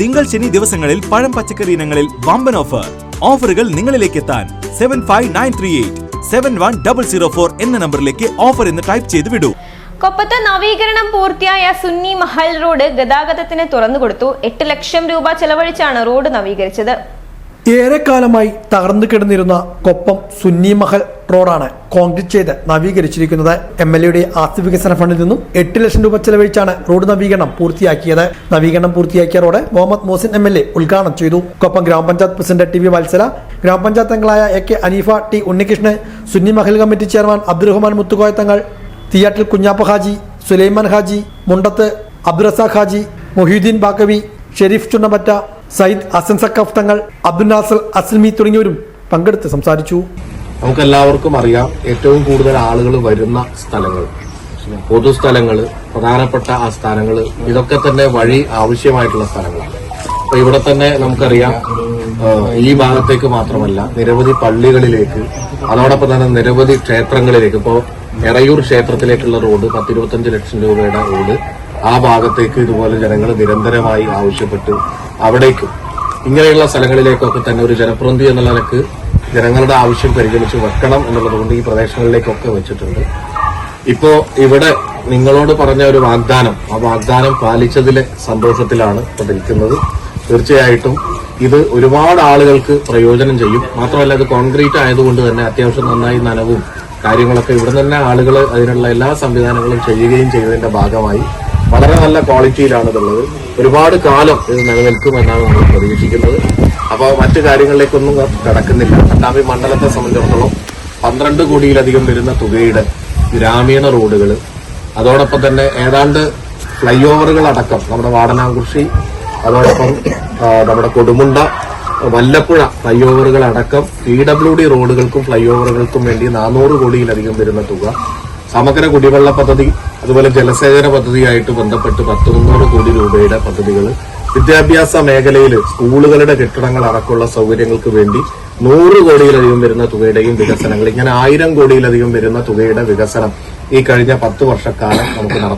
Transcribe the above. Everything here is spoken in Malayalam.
തിങ്കൾ ശനി ദിവസങ്ങളിൽ പഴം പച്ചക്കറി ഇനങ്ങളിൽ വമ്പൻ ഓഫർ ഓഫറുകൾ നിങ്ങളിലേക്ക് എത്താൻ seven five nine three eight seven one double zero four എന്ന നമ്പറിലേക്ക് ഓഫർ എന്ന് ടൈപ്പ് ചെയ്ത് വിടൂ. കൊപ്പത്ത് നവീകരണം പൂർത്തിയായ സുന്നി മഹൽ റോഡ് ഗതാഗതത്തിന് തുറന്നുകൊടുത്തു. എട്ട് ലക്ഷം രൂപ ചെലവഴിച്ചാണ് റോഡ് നവീകരിച്ചത്. ഏറെക്കാലമായി തകർന്നു കിടന്നിരുന്ന കൊപ്പം സുന്നി മഹൽ റോഡാണ് കോൺക്രീറ്റ് ചെയ്ത് നവീകരിച്ചിരിക്കുന്നത്. എം എൽ എയുടെ ആസ്തി വികസന ഫണ്ടിൽ നിന്നും എട്ട് ലക്ഷം രൂപ ചെലവഴിച്ചാണ് റോഡ് നവീകരണം പൂർത്തിയാക്കിയത്. നവീകരണം പൂർത്തിയാക്കിയ road Muhammad Mosin M L A ഉദ്ഘാടനം ചെയ്തു. കൊപ്പം ഗ്രാമപഞ്ചായത്ത് പ്രസിഡന്റ് ടി വി വത്സല ഗ്രാമപഞ്ചായത്ത് അംഗങ്ങളായ A K Aneefa T Unnikrishnan Sunni Mahal committee chairman Abdurahman Muthukoya Thangal Thiyattil Kunjappa Haji Sulaiman Haji മുണ്ടത്ത് Abdurazak Haji Mohiuddin Baqavi Sharif ചുണ്ണമറ്റ Sayyid അസൻസ സക്കഫ് തങ്ങൾ അബ്ദുൽ നാസർ അസ്ലമി തുടങ്ങിയവരും പങ്കെടുത്ത് സംസാരിച്ചു. നമുക്ക് എല്ലാവർക്കും അറിയാം ഏറ്റവും കൂടുതൽ ആളുകൾ വരുന്ന സ്ഥലങ്ങൾ പൊതുസ്ഥലങ്ങൾ പ്രധാനപ്പെട്ട ആ സ്ഥലങ്ങൾ ഇതൊക്കെ തന്നെ വഴി ആവശ്യമായിട്ടുള്ള സ്ഥലങ്ങളാണ്. അപ്പൊ ഇവിടെ തന്നെ നമുക്കറിയാം ഈ ഭാഗത്തേക്ക് മാത്രമല്ല നിരവധി പള്ളികളിലേക്ക് അതോടൊപ്പം തന്നെ നിരവധി ക്ഷേത്രങ്ങളിലേക്ക്. ഇപ്പോൾ എറയൂർ ക്ഷേത്രത്തിലേക്കുള്ള റോഡ് പത്തിരുപത്തഞ്ച് ലക്ഷം രൂപയുടെ റോഡ്. ആ ഭാഗത്തേക്ക് ഇതുപോലെ ജനങ്ങൾ നിരന്തരമായി ആവശ്യപ്പെട്ട്. അവിടേക്ക്. ഇങ്ങനെയുള്ള സ്ഥലങ്ങളിലേക്കൊക്കെ തന്നെ ഒരു ജനപ്രതിനിധി എന്ന നിലയ്ക്ക് ജനങ്ങളുടെ ആവശ്യം പരിഗണിച്ച് വെക്കണം എന്നുള്ളതുകൊണ്ട് ഈ പ്രദേശങ്ങളിലേക്കൊക്കെ വെച്ചിട്ടുണ്ട്. ഇപ്പോ ഇവിടെ നിങ്ങളോട് പറഞ്ഞ ഒരു വാഗ്ദാനം ആ വാഗ്ദാനം പാലിച്ചതിലെ സന്തോഷത്തിലാണ് ഇപ്പൊ നിൽക്കുന്നത്. തീർച്ചയായിട്ടും ഇത് ഒരുപാട് ആളുകൾക്ക് പ്രയോജനം ചെയ്യും. മാത്രമല്ല ഇത് കോൺക്രീറ്റ് ആയതുകൊണ്ട് തന്നെ അത്യാവശ്യം നന്നായി നനവും കാര്യങ്ങളൊക്കെ ഇവിടെ തന്നെ ആളുകൾ അതിനുള്ള എല്ലാ സംവിധാനങ്ങളും ചെയ്യുകയും ചെയ്തതിന്റെ ഭാഗമായി. വളരെ നല്ല ക്വാളിറ്റിയിലാണ് ഇതുള്ളത്. ഒരുപാട് കാലം ഇത് നിലനിൽക്കുമെന്നാണ് നമ്മൾ പ്രതീക്ഷിക്കുന്നത്. അപ്പോൾ മറ്റു കാര്യങ്ങളിലേക്കൊന്നും കടക്കുന്നില്ല. പട്ടാമ്പി മണ്ഡലത്തെ സംബന്ധിച്ചിടത്തോളം പന്ത്രണ്ട് കോടിയിലധികം വരുന്ന തുകയുടെ ഗ്രാമീണ റോഡുകൾ അതോടൊപ്പം തന്നെ ഏതാണ്ട് ഫ്ലൈ ഓവറുകളടക്കം നമ്മുടെ വാടനാംകുറിശി അതോടൊപ്പം നമ്മുടെ കൊടുമുണ്ട വല്ലപ്പുഴ ഫ്ലൈ ഓവറുകളടക്കം പി ഡബ്ല്യു ഡി റോഡുകൾക്കും ഫ്ലൈ ഓവറുകൾക്കും വേണ്ടി നാനൂറ് കോടിയിലധികം വരുന്ന തുക. സമഗ്ര കുടിവെള്ള പദ്ധതി അതുപോലെ ജലസേചന പദ്ധതിയായിട്ട് ബന്ധപ്പെട്ട് പത്ത് മുന്നൂറ് കോടി രൂപയുടെ പദ്ധതികൾ വിദ്യാഭ്യാസ മേഖലയിൽ സ്കൂളുകളുടെ കെട്ടിടങ്ങൾ അടക്കമുള്ള സൗകര്യങ്ങൾക്ക് വേണ്ടി നൂറ് കോടിയിലധികം വരുന്ന തുകയുടെയും വികസനങ്ങൾ ഇങ്ങനെ ആയിരം കോടിയിലധികം വരുന്ന തുകയുടെ വികസനം ഈ കഴിഞ്ഞ പത്ത് വർഷക്കാലം നമുക്ക് നടത്താം